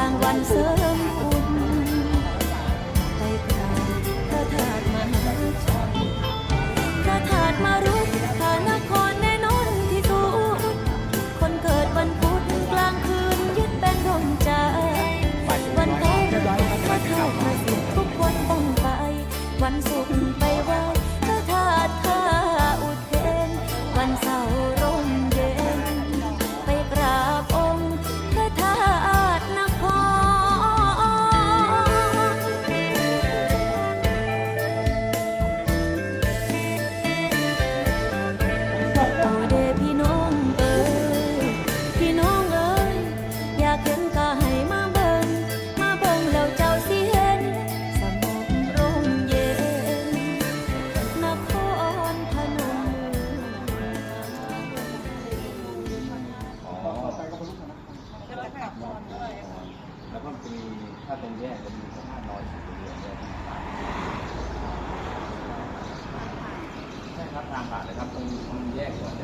ต่างวันเสริมอุ่นไปกราบพระธาตุมหาชัยพระธาตุมารุกพระนครใน่นอนที่สูงคนเกิดวันพุธกลางคืนยึดเป็นดวงใจ วันแพ้พระธาตุมาสิทุกคนต้องไป วันศุกร์ไปไหว้ ถ้าเป็นแยกจะมีสภาพน้อยสุดเดียเนี่ยใช่ครับทางผ่านเลยครับตรงตรงแยกก่อน